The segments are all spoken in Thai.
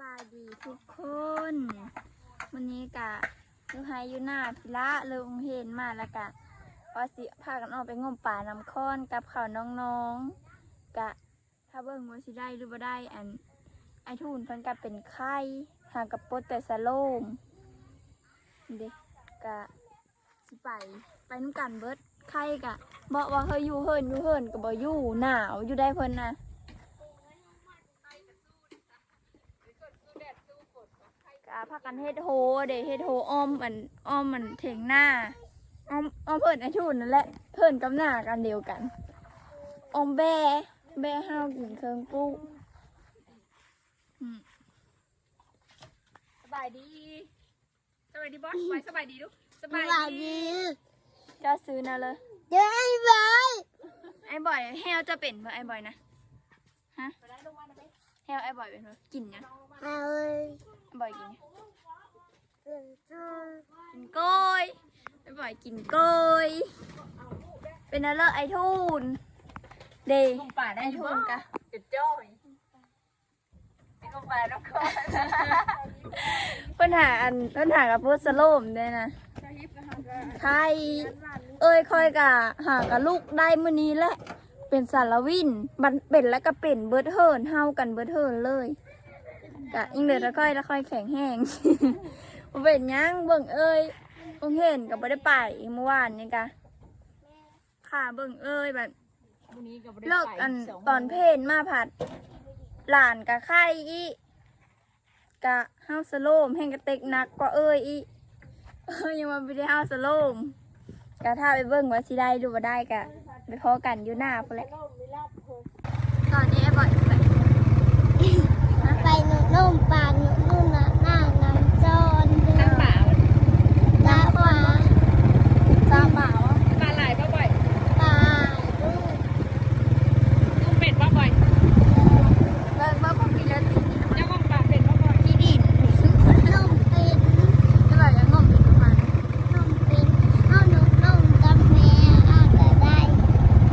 บายดีทุกคน วันนี้กะลูกไฮยูนาพิละเลยองเห็นมาแล้วกะว่าสิพากันออกไปงมป่าน้ำค้อนกับเขาวน้องๆ กะ ถ้าเบิ่งว่าสิได้หรือบ่ได้อัน ไอทูนเพิ่นกับเป็นไข้หางกับโปดแต่สะโลมเด็กกะสิไปไปน้ำกันเบิดไข้กะบอกว่าเฮยอยู่เฮินอยู่เฮินก็บ่อยู่หนาวอยู่ได้เพิ่นนะ กะพากันเฮ็ดโฮเดเฮ็ดโฮอ้อมอันอ้อมมันเถงหน้าอ้อมอ้อมเพิ่นไอชุนนั่นแหละเพิ่นกับหน้ากันเดียวกันอ้อมแบแบห้าวกินเครื่องปุ๊อืมสบายดีสบายดีบอสไว้สบายดีลูกสบายดีเจะซื้อนะเลยเดี๋ยวไอ้บอยไอ้บ่อยแฮวจะเป็นเมื่อไอ้บ่อยนะฮะแฮวไอ้บ่อยเป็นเมื่อกินเนี่ยงเอาเลยไอ้ บ่อยกินเนี่ยงเดี๋ยวจะกินกล้อยไอ้บ่อยกินกล้อยเป็นอะไรไอ้ทูนเดกงป่าได้ไอ้ทุทูนนกะจุดจ้อยไอ้กงป่าน้องคอนเพิ่นหาอันเพิ่นหากับพุทธโลมได้นะใครเอ้ยคอยกะหากับลูกได้มื้อนี้แหละ เป็นสารวินบันเป็นแล้วก็เป็นเบิดเฮิร์นเฮากันเบิดเฮิร์นเลย กะอิงเดือแล้วค่อยแล้วค่อยแข็งแห้งบ่เป็นหยังเบิ่งเอ้ยเบิ่งเห็นก็บ่ได้ไปเมื่อวานนี่กะค่ะเบิ่งเอ้ยแบบวันนี้ก็บ่ได้เลิกไปอันสงตอนเพนมาผัด หลานกะไข่อีกะเฮาสโลมแห่งกระเต็กหนักกว่าเอ้ยอีเอ้ยยังมาไม่ได้เฮาสโลมกะถ้าไปเบิ่งว่าสิได้ดูว่าได้กะไปพอกันอยู่หน้าพุ่นแหละตอนนี้ไอ้บอยไป ไปหนุ่มนุ่มปานหนุ่มนุ่มนะหน้าน้ำจอนเดือ น้ำป่า ตาปลา ตามบ่าวะ ปลาไหลป้าบ่อย ปลาลูก ลูกเป็ดป้าบ่อย เบิ่งเบิ่งพวกพี่เลิศ เจ้ากงป่าเป็ดป้าบ่อย พี่ดิน นุ่มเป็น ไอ้บอยยังงงอยู่ประมาณ นุ่มเป็นเอาหนุ่มนุ่มกับแม่อาจจะได้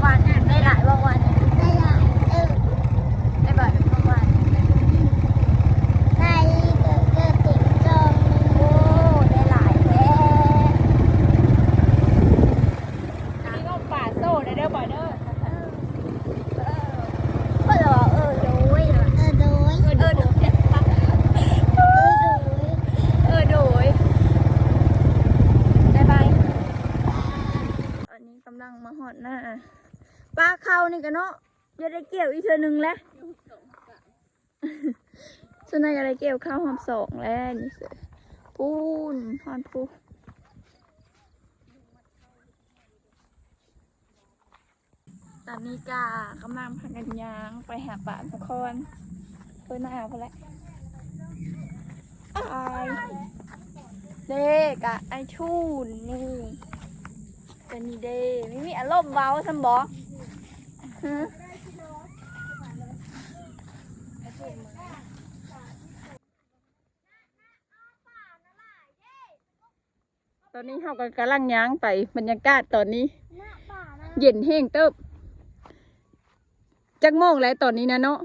วันได้หลายว่าวัน ได้หลายเออ ไอ้บอยเป็นประมาณ ได้เกิดเกิดติดจอง โอ้ได้หลายแท้ อันนี้ก็ป่าโซ่ได้เด้อบ่อยเด้อ เพื่อนเราเออโดยเหรอ เออโดย เออโดย เออโดย เออโดยบายบายอันนี้กำลังมาหอดหน้าปลาเข้านี่กันเนาะจะได้เกี่ยวอีกเทือหนึ่งแล้วส่วนนายจะได้เกี่ยวข้าวหอมสองแล้วนี่สือปูนหอนปูตอนนี้กากำลังพากันยางไปหาป่าทุกคนเพื่อนหน้าพอแล้วไอเด็กอะไอชูนนี่ อารมณ์เบาสมบอตอนนี้เขาก็กำลังย้างไปบรรยากาศตอนนี้ เย็นแห้งเติบจักโมงแล้วตอนนี้นะเนาะ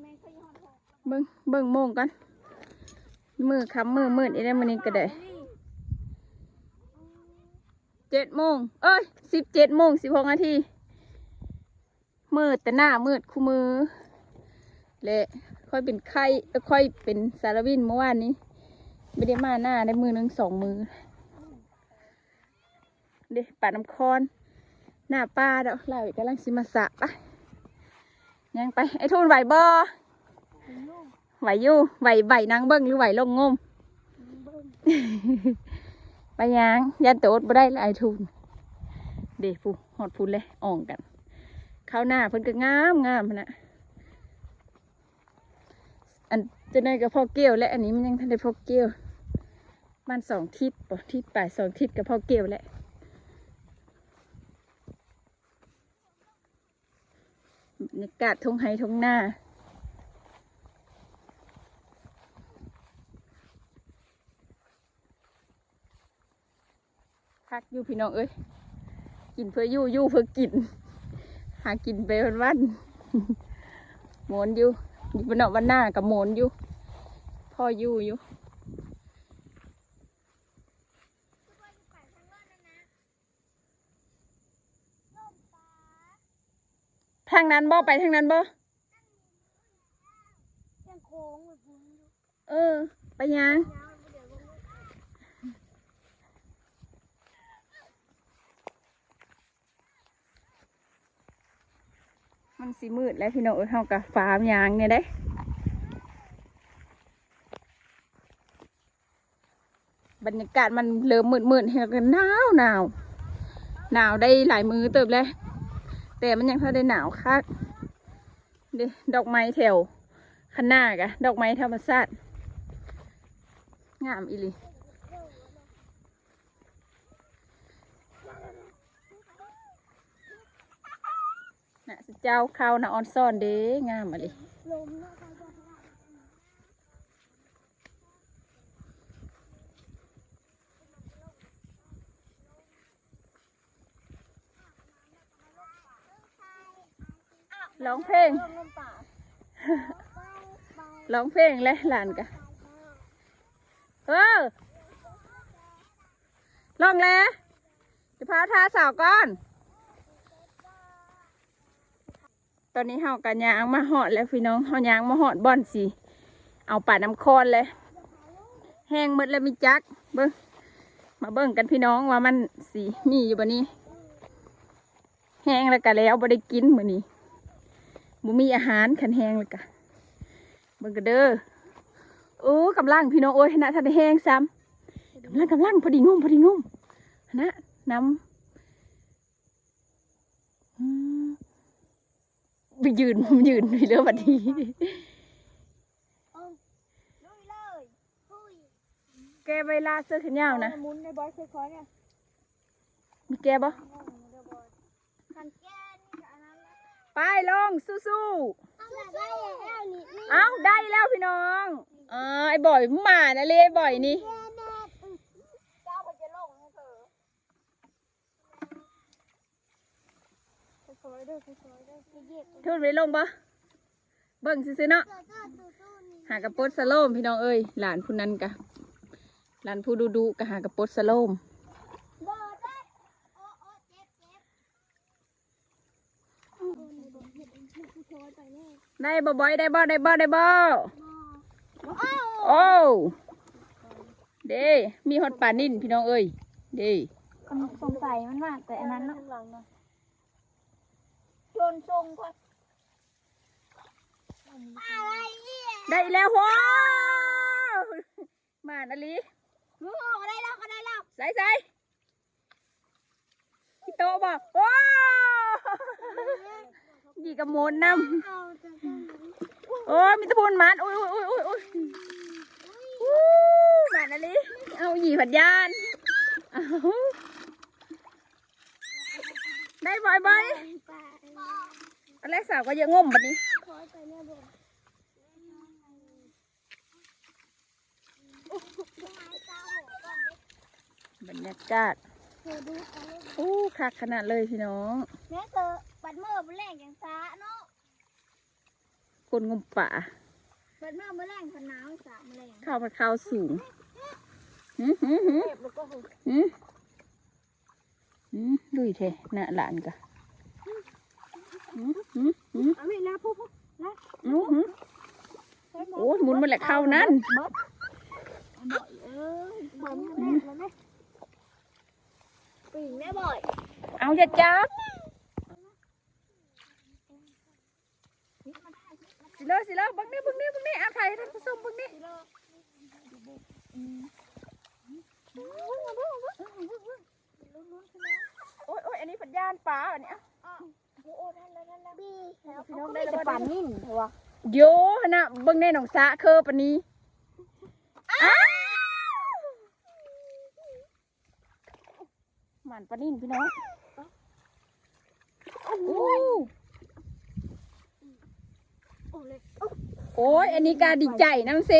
เมนต์เขาย้อนแทนเบิ่งเบิ่งโมงกันมือคำมือมืดอีได้มันนี้ก็ได้ เจ็ดโมง เอ้ยสิบเจ็ดโมงสิบหกนาที มืดแต่หน้ามืดคู่มือ เละค่อยเป็นไข้เอ้ยค่อยเป็นสารวินเมื่อวานนี้ ไม่ได้มาหน้าได้มือหนึ่งสองมือ เด็ป่าน้ำคอนหน้าป้าเด้อเราอีกำลังสิมาสะปะยังไป ไอ้ทุนไหวบ่ไหวอยู่ไหวไหวนางเบิ้งหรือไหวลงงม ไปยังยันโตดบ่ได้ละไอทุน เด็ฟูหอดพูนเลยอ่องกัน ข้าวหน้าเพิ่นก็งามงามนะอันจะได้กับพ่อเกี้ยวและอันนี้มันยังทันได้พ่อเกี้ยว มันสองทิศป่ทิศป่ายสองทิศกับพ่อเกี้ยวแหละบรรยากาศทงไฮทงหน้า พักอยู่พี่น้องเอ้ยกินเพื่ออยู่อยู่เพื่อกิน หากินไปวันวันๆหมวนอยู่อยู่บนเนาะวันหน้ากับหมนอยู่พ่ออยู่อยู่ทางนั้นบ่ไปทางนั้นบ่ยังโค้งแบบนี้เออ ไปยัง ยาวเดี๋ยวมัน มันสีมืดแล้วพี่น้องเอ้ยเฮากับฟ้ามยางเนี่ยได้บรรยากาศมันเริ่มมืดๆเห็นกันหนาวหนาวหนาวได้หลายมือเติบแล้วแต่มันยังพอได้หนาวคักเดดอกไม้แถวข้างหน้ากะดอกไม้ธรรมชาติงามอีหลี น่ะสิเจ้าเข้าวนะออนซ่อนเด้งามอะไรลมเนาะใครจะทำร้องเพลงลมลมป่าร้องเพลงเลยหลานกะเออลองแล้วจะพาทาสาวก่อน ตอนนี้เฮากันยางมาหอดแล้วพี่น้องเฮายางมาหอดบ่อนสิเอาป่าน้ำคอนเลย แห้งหมดแล้วมีจักเบิ้งมาเบิ้งกันพี่น้องว่ามันสีมีอยู่บนนี้ แห้งแล้วก็แล้วบ่ได้กินมื้อนี้บ่มีอาหารขันแห้งเลยกะเบิ่งกันเด้อโอ้กำลังพี่น้องโอ้ยนะท่านแห้งซ้ำกำลังกำลังพอดีงุ่มพอดีงุ่มนะน้ำอืม ไปยืนผมยืนไปเรื่อบัดนี้ลุยเลยหุยแกเวลาเสื้อแขนยาวนะหมุนในบอสค่อยๆเนี่ยมีแกบ่คันแก้นี่กับอันนั้นแหละไปลงสู้เอาแบบได้แล้วนี่นี่ๆเอาได้แล้วพี่น้องเออไอ้บ่อยมึงมานะเลยไอ้บ่อยนี่ แก้แน่เจ้าก็จะลงให้เธอ ค่อยๆเด้อค่อยๆเด้อเหยียบทุนไปลงบ่เบิ่งซื่อๆเนาะ เจ้าเจ้าตู้ๆนี่หากระปดสะโลมพี่น้องเอ้ยหลานผู้นั้นกะหลานผู้ดูดูกะหากระปดสะโลมบ่ได้โอ้โอ้เจ็บเจ็บโอ้ยบ่เห็นผู้ชอยไปแน่ได้บ่บอยได้บ่ได้บ่ได้บ่บ่อ้าวโอ้เด้มีฮอดป่านิ่นพี่น้องเอ้ยเด้สงสัยมันมากแต่อันนั้นเนาะหลังเนาะช นทรงก่อนอะไรเนี่ยได้แล้วว้าวมานาลีมึงออกได้แล้วก็ได้แล้วใส่ใส่พี่โตบอกว้าวดีกับโมนนเอาจะได้ไหมำโอ้ยมีตะพูนมันอุ้ยอุ้ยอุ้ยอุ้ยอุ้ยอู้มานาลีเอาหยีผัดยานเอาได้บ่อยบ่อยไป อันแรกสาวก็เยอะงมแบบนี้ขอไปแม่บ่บรรยากาศเธอดูไปอู้คักขนาดเลยพี่น้องแม่เธอปัดเมื่อมื้อแรงอย่างซาเนาะคนงมป่าปัดเมื่อมื้อแรงพันหนาวสามื้อแรงข้าวผัดข้าวสูงหืมหืมหืมเจ็บแล้วก็หึหืมหืมดุยเทหน้าหลานกะหืมหืมหืม เอาไม่นะพูดนะโอ้หมุนมาแหละเข้านั่นปีนแม่บ่อย เอาอย่าจับสิเลสิเลบังนี่บังนี่บังนี่อาถ่ท่านผู้ชมบังนี่โอ้ยโอ้ยอันนี้ผัดยานป่าอันเนี้ย น้องได้แล้วบ่ปานนิ่มเหรอโยหนนะเบิ่งในหนองสะเคอปานนี้อ้าวหมันปลานิ่นพี่น้องโอ้โอ้เลยโอ้ยอันนี้การดีใจน้ำเซ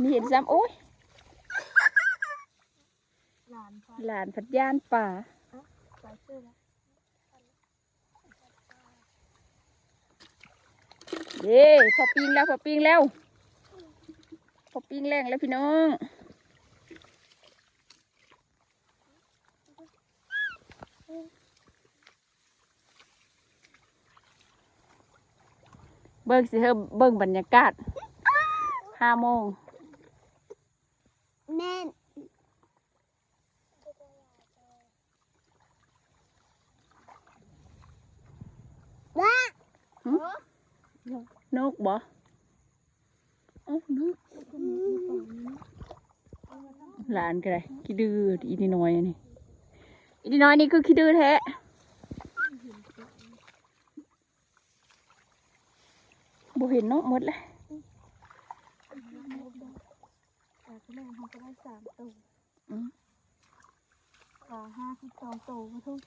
มีเห็นซ้ำโอ้ย หลานพัดย่านป่าเย้พอปิงแล้วพอปิงแล้วพอปิ้งแรงแล้วพี่น้องเบิ่งสิเธอเบิ่งบรรยากาศห้าโมง แม่นว้าน กบ่เอ้านกห ลานก็ได้ขี้ดื้ออีนี่น้อยอันนี่อีนี่น้อยนี่คือขี้ดื้อแท้บ่เห็นเนาะหมดเลยแต่ก็แม่เขาก็ได้สามตัวอืมขาห้าสิบสองตัวมาทุก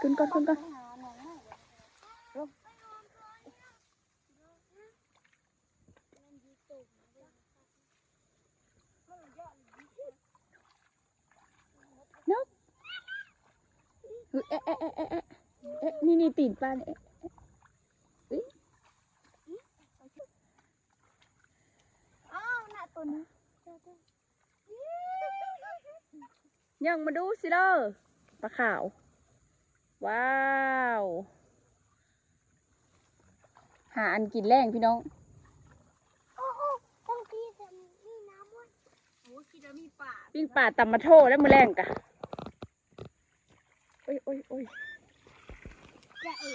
ขึ้นก่อนขึ้นก่อนน เอ๊ะเอ๊ะเอ๊ะเอ๊ะเอ๊ะนี่นี่ตีนปลาเนี่ยอ้าวน่ะตัวนี้ยังมาดูสิเด้อปลาขาว ว้าว หาอันกินแรงพี่น้องโอ้โอ้ต้องกินแต่มีน้ำมันโอ้คิดว่ามีป่าปิ้งป่าตำมาโทแล้วมือแรงกะ โอ้ยโอ้ยโอ้ยจะเอ๋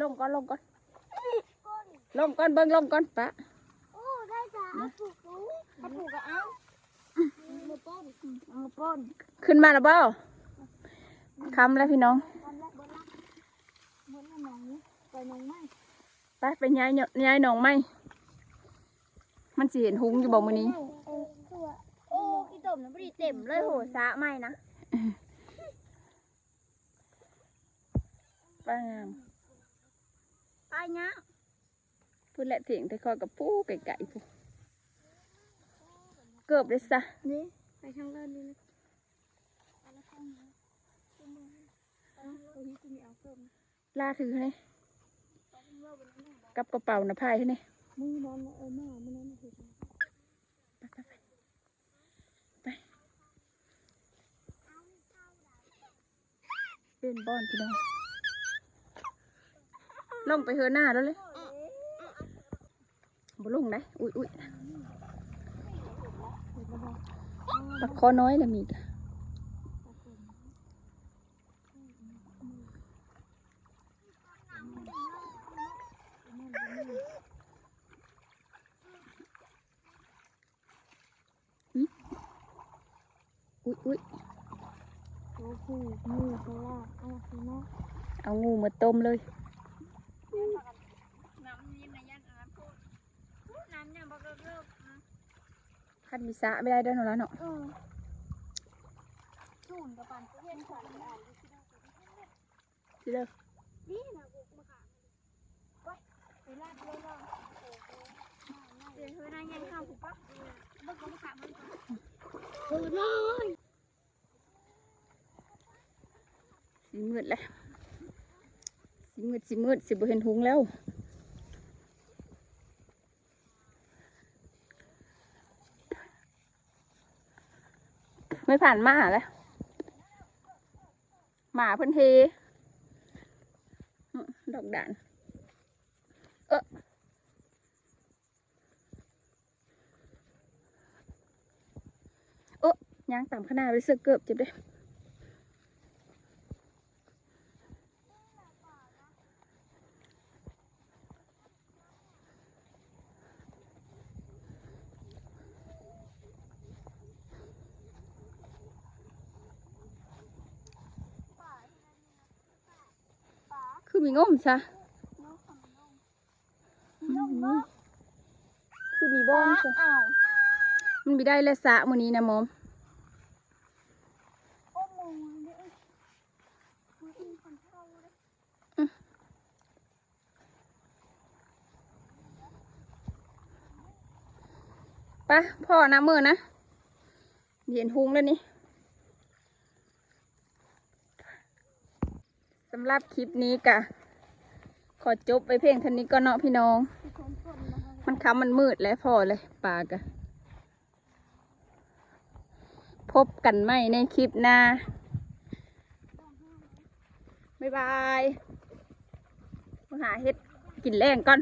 ลงก่อนลงก่อนก้นลงก่อนเบิ้งลงก่อนปะโอ้ได้จ้าเอาถูกรู้ถ้าถูกก็เอามือป้นเอามือป้นขึ้นมาแล้วเบ้าคำแล้วพี่น้องบนละบนละบนละหนองนี้ไปหนองไม้ไปไปย้ายเนาะย้ายหนองไหมมันสิเห็นหุงอยู่บ่มือนี้เออตัวโอ้ขี้ตมนะพอดีเต็มเลยโหสะไม่นะป้างามตายเนี้ยพูดแหละเถียงแต่คอยกับผู้ไก่ๆผู้เกือบเลยซะนี่ไปทางเลินนี่นะไปละข้างนี้ตัวมือเอาตัวนี้กูมีเอาเพิ่มลาถือให้กับกระเป๋าหน้าพายให้นี่มือนอนเออแม่ไม่นอนไม่ถือ ไปไปไปไป เป็นบอนพี่น้องลงไปเฮือหน้าแล้วเลยบ่ลงได้อุ้ยอุ้ยปลาคอน้อยละมีกะอุ้ยอุ้ยโอ้โหมือเขาว่า เอางูมาต้มเลยน้ำยิ้มในยันอันนั้นพูดมีสะไม่ได้ด้วยเนาะแล้วเนาะเออจูนกับปันเพื่อนขวัญอ่านที่เด้อนี่นะบุกมาค่ะไปไปลาดเลยเราเดี๋ยวเธอนายยังข้าถูกปะบุกมาค่ะมันโอ้น้อย สีมืดแล้วสีมืดสีมืดสิบ่เห็นหุงแล้วไม่ผ่านมาแล้วหมาเพิ่นเทดอกด่าน เออโอ้ยางต่ำขนาดไปเสือเกือบเจ็บเล ยคือมีงมซะคือมีบ้องซะมันมีได้และสะมื้อนี้นะมอมไปะพ่อน้ำมือนะเห็นหุงแล้วนี่ สำหรับคลิปนี้กะ ขอจบไปเพียงเท่านี้ก็เนาะพี่น้อง มันค้ำมันมืดแล้วพอเลยปากะพบกันใหม่ในคลิปหน้า บ๊ายบายมาหาเฮ็ดกินแรงก่อน